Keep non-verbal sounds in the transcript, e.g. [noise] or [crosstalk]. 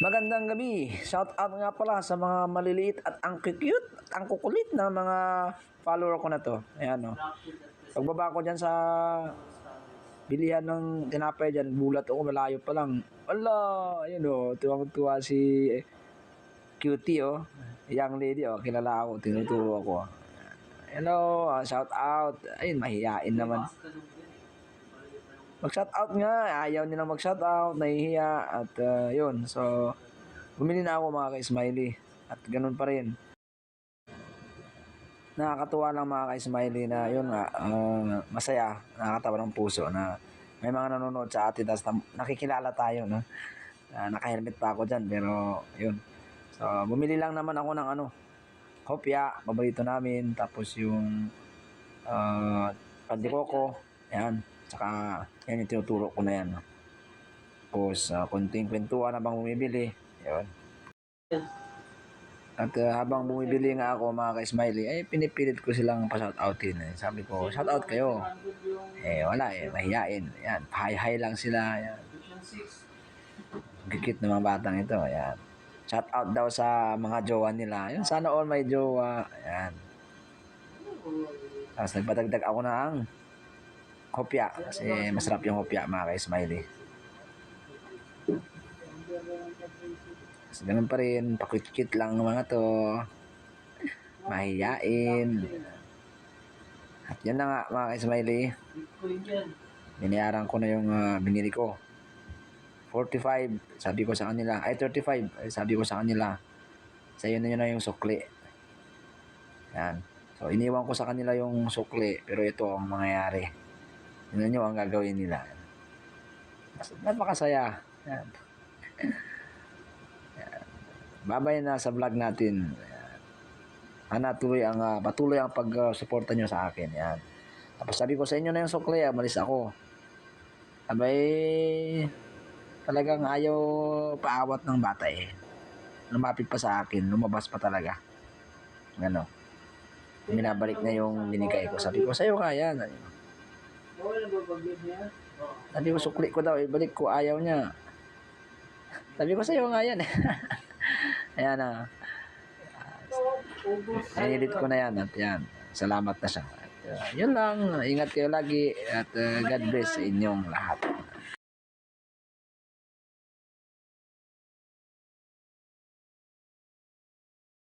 Magandang gabi. Shout out nga pala sa mga maliliit at ang cute at ang kukulit na mga follower ko na to. Ayan o. Pagbaba ko dyan sa bilihan ng tinapay dyan, bulat ako, malayo pa lang. Wala, ayun o, tuwang-tuwa si eh, cutie o. Young lady o, kilala ako, tinuturo ako. Hello, shout out. Ayun, mahihain naman. Mag-shout out nga, ayaw nilang mag-shout out, nahihiya at uh, yun. So, bumili na ako mga ka-smiley at ganun pa rin. Nakakatuwa lang mga ka-smiley na yun nga, uh, masaya, nakakatawa ng puso na may mga nanonood sa atin tapos na- nakikilala tayo, no? Uh, naka-helmet pa ako dyan, pero yun. So, bumili lang naman ako ng ano, kopya, paborito namin, tapos yung uh, pandikoko, yan. Tsaka, yan yung tinuturo ko na yan. Tapos, uh, konting kwentuhan habang bumibili. Yun. At uh, habang bumibili nga ako mga ka-smiley, ay pinipilit ko silang pa-shoutoutin. Eh. Sabi ko, shoutout kayo. Eh, wala eh, mahihain. Yan, hi-hi lang sila. Yan. Gigit ng mga batang ito. Yan. Shoutout daw sa mga jowa nila. Yan, sana all may jowa. Yan. Tapos nagpadagdag ako na ang kopya. Kasi masarap yung kopya mga ka-smiley. Tapos ganun pa rin, pakit-kit lang ng mga to. Mahiyain. At yan na nga mga ka-smiley. Binayaran ko na yung ah, binili ko. 45, sabi ko sa kanila. Ay, 35, ay, sabi ko sa kanila. Sa yun na yun na yung sukli. Yan. So, iniwan ko sa kanila yung sukli. Pero ito ang mangyayari. Yun nyo ang gagawin nila. Napakasaya. Yan. Yan. Babay na sa vlog natin. Yan. Sana tuloy ang, ah, patuloy ang pag-suporta nyo sa akin. Yan. Tapos sabi ko sa inyo na yung sukli, ah, malis ako. Abay, talagang ayaw paawat ng bata eh. Lumapit pa sa akin, lumabas pa talaga. Ano. Minabalik na yung binigay ko. Sabi ko, sa'yo ka yan. Sabi ko, sukli ko daw, ibalik ko, ayaw niya. Sabi ko, sa'yo nga yan. [laughs] Ayan na. Nanilit ko na yan at yan. Salamat na siya. At, uh, yun lang. Ingat kayo lagi at uh, God bless inyong lahat.